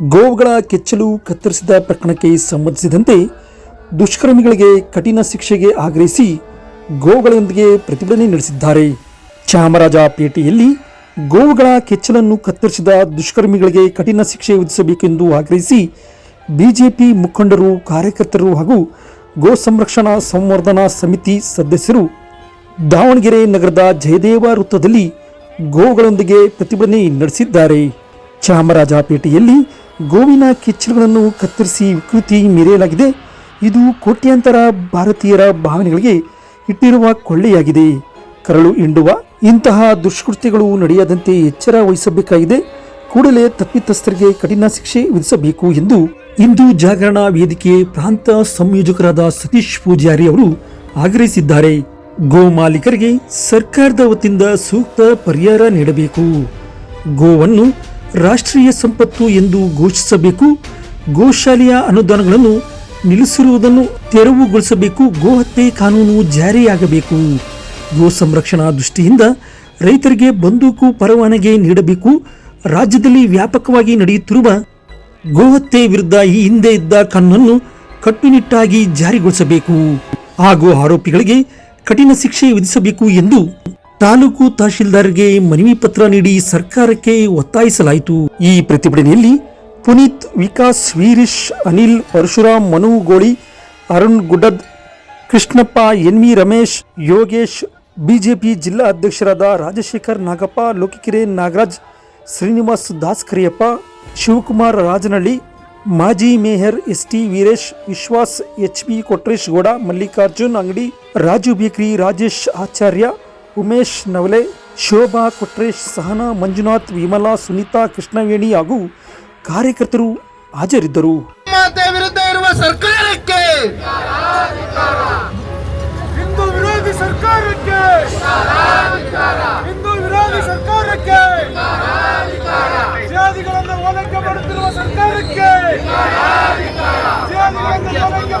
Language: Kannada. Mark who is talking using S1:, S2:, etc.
S1: ಗೋವುಗಳ ಕೆಚ್ಚಲು ಕತ್ತರಿಸಿದ ಪ್ರಕರಣಕ್ಕೆ ಸಂಬಂಧಿಸಿದಂತೆ ದುಷ್ಕರ್ಮಿಗಳಿಗೆ ಕಠಿಣ ಶಿಕ್ಷೆಗೆ ಆಗ್ರಹಿಸಿ ಗೋವುಗಳೊಂದಿಗೆ ಪ್ರತಿಭಟನೆ ನಡೆಸಿದ್ದಾರೆ. ಚಾಮರಾಜಪೇಟೆಯಲ್ಲಿ ಗೋವುಗಳ ಕೆಚ್ಚಲನ್ನು ಕತ್ತರಿಸಿದ ದುಷ್ಕರ್ಮಿಗಳಿಗೆ ಕಠಿಣ ಶಿಕ್ಷೆ ವಿಧಿಸಬೇಕೆಂದು ಆಗ್ರಹಿಸಿ ಬಿಜೆಪಿ ಮುಖಂಡರು, ಕಾರ್ಯಕರ್ತರು ಹಾಗೂ ಗೋ ಸಂರಕ್ಷಣಾ ಸಂವರ್ಧನಾ ಸಮಿತಿ ಸದಸ್ಯರು ದಾವಣಗೆರೆ ನಗರದ ಜಯದೇವ ವೃತ್ತದಲ್ಲಿ ಗೋವುಗಳೊಂದಿಗೆ ಪ್ರತಿಭಟನೆ ನಡೆಸಿದ್ದಾರೆ. ಚಾಮರಾಜಪೇಟೆಯಲ್ಲಿ ಗೋವಿನ ಕೆಚ್ಚಲುಗಳನ್ನು ಕತ್ತರಿಸಿ ವಿಕೃತಿ ಮೀರೆಯಲಾಗಿದೆ. ಇದು ಕೋಟ್ಯಾಂತರ ಭಾರತೀಯರ ಭಾವನೆಗಳಿಗೆ ಇಟ್ಟಿರುವ ಕೊಳ್ಳೆಯಾಗಿದೆ. ಕರಳು ಹಿಂಡುವ ಇಂತಹ ದುಷ್ಕೃತ್ಯಗಳು ನಡೆಯದಂತೆ ಎಚ್ಚರ ವಹಿಸಬೇಕಾಗಿದೆ. ಕೂಡಲೇ ತಪ್ಪಿತಸ್ಥರಿಗೆ ಕಠಿಣ ಶಿಕ್ಷೆ ವಿಧಿಸಬೇಕು ಎಂದು ಹಿಂದೂ ಜಾಗರಣ ವೇದಿಕೆ ಪ್ರಾಂತ ಸಂಯೋಜಕರಾದ ಸತೀಶ್ ಪೂಜಾರಿ ಅವರು ಆಗ್ರಹಿಸಿದ್ದಾರೆ. ಗೋ ಮಾಲೀಕರಿಗೆ ಸರ್ಕಾರದ ವತಿಯಿಂದ ಸೂಕ್ತ ಪರಿಹಾರ ನೀಡಬೇಕು. ಗೋವನ್ನು ರಾಷ್ಟ್ರೀಯ ಸಂಪತ್ತು ಎಂದು ಘೋಷಿಸಬೇಕು, ಗೋಶಾಲೆಯ ಅನುದಾನಗಳನ್ನು ನಿಲ್ಲಿಸಿರುವುದನ್ನು ತೆರವುಗೊಳಿಸಬೇಕು ಗೋಹತ್ಯೆ ಕಾನೂನು ಜಾರಿಯಾಗಬೇಕು. ಗೋ ಸಂರಕ್ಷಣಾ ದೃಷ್ಟಿಯಿಂದ ರೈತರಿಗೆ ಬಂದೂಕು ಪರವಾನಗಿ ನೀಡಬೇಕು. ರಾಜ್ಯದಲ್ಲಿ ವ್ಯಾಪಕವಾಗಿ ನಡೆಯುತ್ತಿರುವ ಗೋಹತ್ಯೆ ವಿರುದ್ಧ ಈ ಹಿಂದೆ ಇದ್ದ ಕಾನೂನನ್ನು ಕಟ್ಟುನಿಟ್ಟಾಗಿ ಜಾರಿಗೊಳಿಸಬೇಕು. ಹಾಗೂ ಆರೋಪಿಗಳಿಗೆ ಕಠಿಣ ಶಿಕ್ಷೆ ವಿಧಿಸಬೇಕು ಎಂದು ತಾಲೂಕು ತಹಶೀಲ್ದಾರ್ಗೆ ಮನವಿ ಪತ್ರ ನೀಡಿ ಸರ್ಕಾರಕ್ಕೆ ಒತ್ತಾಯಿಸಲಾಯಿತು. ಈ ಪ್ರತಿಭಟನೆಯಲ್ಲಿ Puneeth, Vikas, Veeresh, Anil, Parashuram, Manu Goli, Arun Guddad, Krishnappa, N V Ramesh, Yogesh, BJP ಜಿಲ್ಲಾ ಅಧ್ಯಕ್ಷರಾದ ರಾಜಶೇಖರ್ ನಾಗಪ್ಪ, ಲೋಕಿಕೆರೆ ನಾಗರಾಜ್, ಶ್ರೀನಿವಾಸ್ ದಾಸ್ ಕರಿಯಪ್ಪ ಶಿವಕುಮಾರ್ ರಾಜನಹಳ್ಳಿ ಮಾಜಿ mayor S T Veeresh, Vishwas, H P Kotresh Gowda, Mallikarjun Angadi, Raju bakery, Rajesh ಆಚಾರ್ಯ ಉಮೇಶ್ ನವಲೆ ಶೋಭಾ ಕೊಟ್ರೇಶ್ ಸಹನಾ ಮಂಜುನಾಥ್ ವಿಮಲಾ ಸುನೀತಾ ಕೃಷ್ಣವೇಣಿ ಹಾಗೂ ಕಾರ್ಯಕರ್ತರು ಹಾಜರಿದ್ದರು.
S2: ಮಾತೆ ವಿರುದ್ಧ ಇರುವ ಸರ್ಕಾರಕ್ಕೆ!
S3: ಹಿಂದೂ ವಿರೋಧಿ ಸರ್ಕಾರಕ್ಕೆ! ಹಿಂದೂ ವಿರೋಧಿ ಸರ್ಕಾರಕ್ಕೆ! ಜಾತಿಗಳನ್ನು ಓಲೈಕೆ ಮಾಡುತ್ತಿರುವ ಸರ್ಕಾರಕ್ಕೆ! ಜಾತಿಗಳನ್ನು